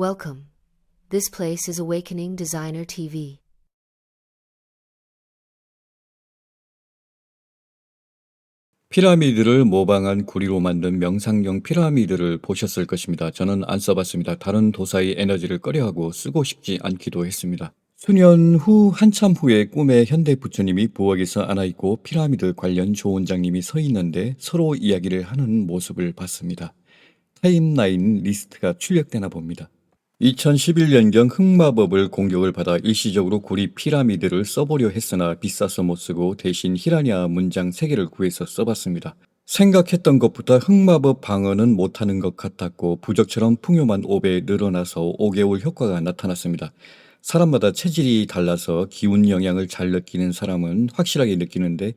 Welcome. This place is Awakening Designer TV. 피라미드를 모방한 구리로 만든 명상용 피라미드를 보셨을 것입니다. 저는 안 써봤습니다. 다른 도사의 에너지를 꺼려하고 쓰고 싶지 않기도 했습니다. 수년 후 한참 후에 꿈에 현대 부처님이 부엌에서 안아있고 피라미드 관련 조원장님이 서 있는데 서로 이야기를 하는 모습을 봤습니다. 타임라인 리스트가 출력되나 봅니다. 2011년경 흑마법을 공격을 받아 일시적으로 구리 피라미드를 써보려 했으나 비싸서 못 쓰고 대신 히라냐 문장 3개를 구해서 써봤습니다. 생각했던 것보다 흑마법 방어는 못하는 것 같았고 부적처럼 풍요만 5배 늘어나서 5개월 효과가 나타났습니다. 사람마다 체질이 달라서 기운 영향을 잘 느끼는 사람은 확실하게 느끼는데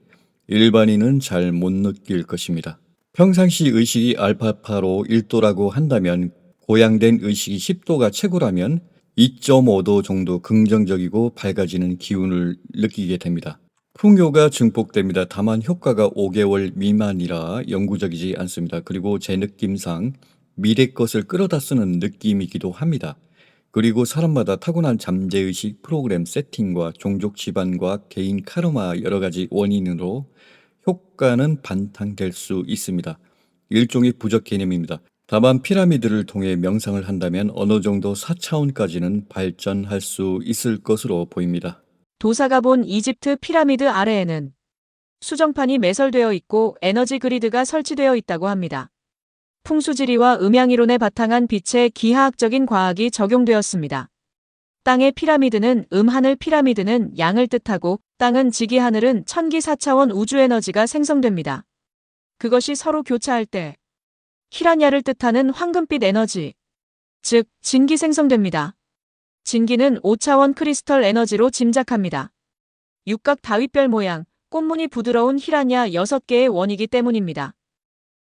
일반인은 잘 못 느낄 것입니다. 평상시 의식이 알파파로 1도라고 한다면 고양된 의식이 10도가 최고라면 2.5도 정도 긍정적이고 밝아지는 기운을 느끼게 됩니다. 풍요가 증폭됩니다. 다만 효과가 5개월 미만이라 영구적이지 않습니다. 그리고 제 느낌상 미래 것을 끌어다 쓰는 느낌이기도 합니다. 그리고 사람마다 타고난 잠재의식 프로그램 세팅과 종족 집안과 개인 카르마 여러 가지 원인으로 효과는 반탕될 수 있습니다. 일종의 부적 개념입니다. 다만 피라미드를 통해 명상을 한다면 어느 정도 4차원까지는 발전할 수 있을 것으로 보입니다. 도사가 본 이집트 피라미드 아래에는 수정판이 매설되어 있고 에너지 그리드가 설치되어 있다고 합니다. 풍수지리와 음양이론에 바탕한 빛의 기하학적인 과학이 적용되었습니다. 땅의 피라미드는 음, 하늘 피라미드는 양을 뜻하고 땅은 지기, 하늘은 천기 4차원 우주 에너지가 생성됩니다. 그것이 서로 교차할 때 히라냐를 뜻하는 황금빛 에너지, 즉 진기 생성됩니다. 진기는 5차원 크리스털 에너지로 짐작합니다. 육각 다윗별 모양, 꽃무늬 부드러운 히라냐 6개의 원이기 때문입니다.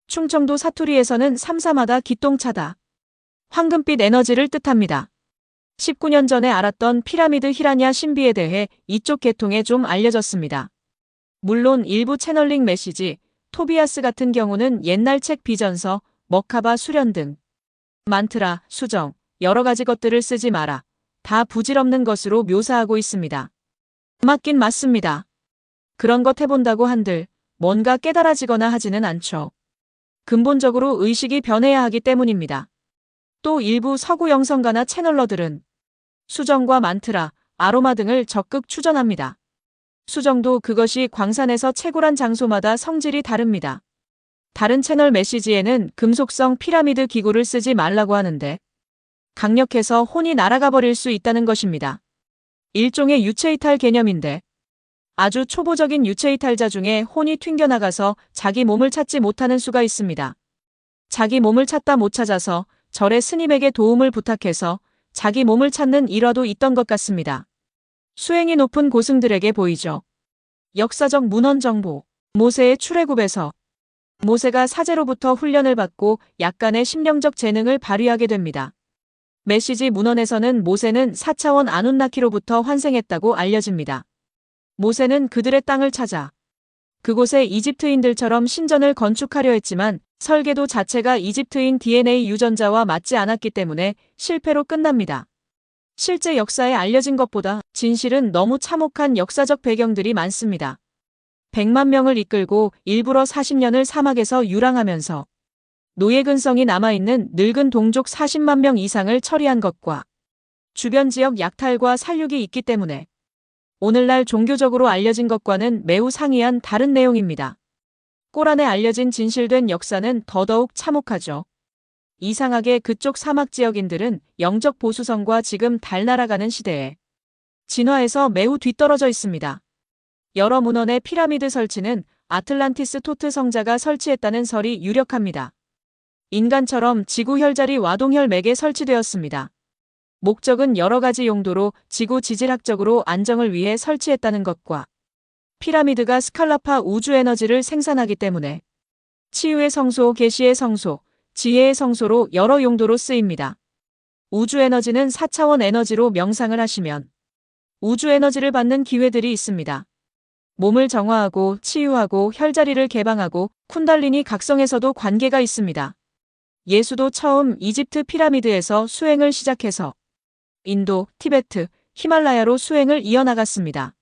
충청도 사투리에서는 삼사마다 기똥차다. 황금빛 에너지를 뜻합니다. 19년 전에 알았던 피라미드 히라냐 신비에 대해 이쪽 계통에 좀 알려졌습니다. 물론 일부 채널링 메시지, 토비아스 같은 경우는 옛날 책 비전서, 머카바 수련 등 만트라, 수정, 여러 가지 것들을 쓰지 마라. 다 부질없는 것으로 묘사하고 있습니다. 맞긴 맞습니다. 그런 것 해본다고 한들 뭔가 깨달아지거나 하지는 않죠. 근본적으로 의식이 변해야 하기 때문입니다. 또 일부 서구 영성가나 채널러들은 수정과 만트라, 아로마 등을 적극 추전합니다. 수정도 그것이 광산에서 채굴한 장소마다 성질이 다릅니다. 다른 채널 메시지에는 금속성 피라미드 기구를 쓰지 말라고 하는데 강력해서 혼이 날아가 버릴 수 있다는 것입니다. 일종의 유체이탈 개념인데 아주 초보적인 유체이탈자 중에 혼이 튕겨나가서 자기 몸을 찾지 못하는 수가 있습니다. 자기 몸을 찾다 못 찾아서 절의 스님에게 도움을 부탁해서 자기 몸을 찾는 일화도 있던 것 같습니다. 수행이 높은 고승들에게 보이죠. 역사적 문헌 정보, 모세의 출애굽에서 모세가 사제로부터 훈련을 받고 약간의 심령적 재능을 발휘하게 됩니다. 메시지 문헌에서는 모세는 4차원 아눈나키로부터 환생했다고 알려집니다. 모세는 그들의 땅을 찾아 그곳에 이집트인들처럼 신전을 건축하려 했지만 설계도 자체가 이집트인 DNA 유전자와 맞지 않았기 때문에 실패로 끝납니다. 실제 역사에 알려진 것보다 진실은 너무 참혹한 역사적 배경들이 많습니다. 100만 명을 이끌고 일부러 40년을 사막에서 유랑하면서 노예 근성이 남아있는 늙은 동족 40만 명 이상을 처리한 것과 주변 지역 약탈과 살육이 있기 때문에 오늘날 종교적으로 알려진 것과는 매우 상이한 다른 내용입니다. 꼬란에 알려진 진실된 역사는 더더욱 참혹하죠. 이상하게 그쪽 사막 지역인들은 영적 보수성과 지금 달 날아가는 시대에 진화에서 매우 뒤떨어져 있습니다. 여러 문헌의 피라미드 설치는 아틀란티스 토트 성자가 설치했다는 설이 유력합니다. 인간처럼 지구 혈자리 와동 혈 맥에 설치되었습니다. 목적은 여러 가지 용도로 지구 지질학적으로 안정을 위해 설치했다는 것과 피라미드가 스칼라파 우주 에너지를 생산하기 때문에 치유의 성소, 계시의 성소, 지혜의 성소로 여러 용도로 쓰입니다. 우주 에너지는 4차원 에너지로 명상을 하시면 우주 에너지를 받는 기회들이 있습니다. 몸을 정화하고 치유하고 혈자리를 개방하고 쿤달리니 각성에서도 관계가 있습니다. 예수도 처음 이집트 피라미드에서 수행을 시작해서 인도, 티베트, 히말라야로 수행을 이어나갔습니다.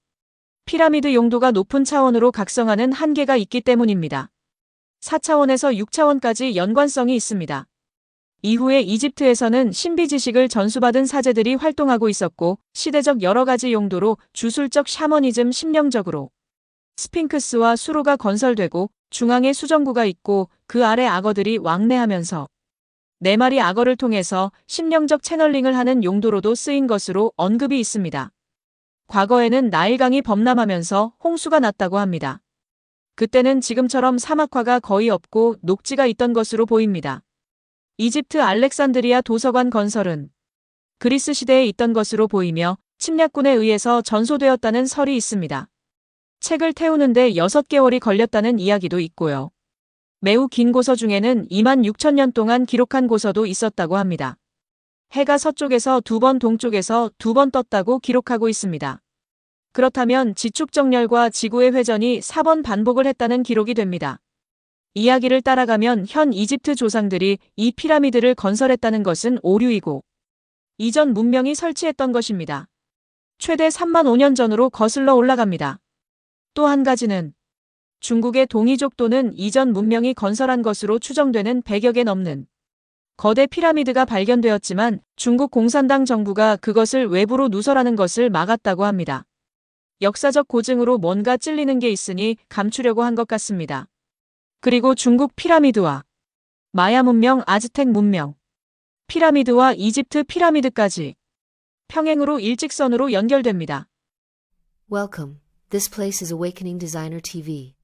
피라미드 용도가 높은 차원으로 각성하는 한계가 있기 때문입니다. 4차원에서 6차원까지 연관성이 있습니다. 이후에 이집트에서는 신비 지식을 전수받은 사제들이 활동하고 있었고 시대적 여러 가지 용도로 주술적 샤머니즘 심령적으로 스핑크스와 수로가 건설되고 중앙에 수정구가 있고 그 아래 악어들이 왕래하면서 네 마리 악어를 통해서 심령적 채널링을 하는 용도로도 쓰인 것으로 언급이 있습니다. 과거에는 나일강이 범람하면서 홍수가 났다고 합니다. 그때는 지금처럼 사막화가 거의 없고 녹지가 있던 것으로 보입니다. 이집트 알렉산드리아 도서관 건설은 그리스 시대에 있던 것으로 보이며 침략군에 의해서 전소되었다는 설이 있습니다. 책을 태우는데 6개월이 걸렸다는 이야기도 있고요. 매우 긴 고서 중에는 2만 6천 년 동안 기록한 고서도 있었다고 합니다. 해가 서쪽에서 두 번 동쪽에서 두 번 떴다고 기록하고 있습니다. 그렇다면 지축정렬과 지구의 회전이 4번 반복을 했다는 기록이 됩니다. 이야기를 따라가면 현 이집트 조상들이 이 피라미드를 건설했다는 것은 오류이고 이전 문명이 설치했던 것입니다. 최대 3만 5년 전으로 거슬러 올라갑니다. 또 한 가지는 중국의 동이족 또는 이전 문명이 건설한 것으로 추정되는 100여 개 넘는 거대 피라미드가 발견되었지만 중국 공산당 정부가 그것을 외부로 누설하는 것을 막았다고 합니다. 역사적 고증으로 뭔가 찔리는 게 있으니 감추려고 한 것 같습니다. 그리고 중국 피라미드와 마야 문명, 아즈텍 문명, 피라미드와 이집트 피라미드까지 평행으로 일직선으로 연결됩니다. Welcome. This place is Awakening Designer TV.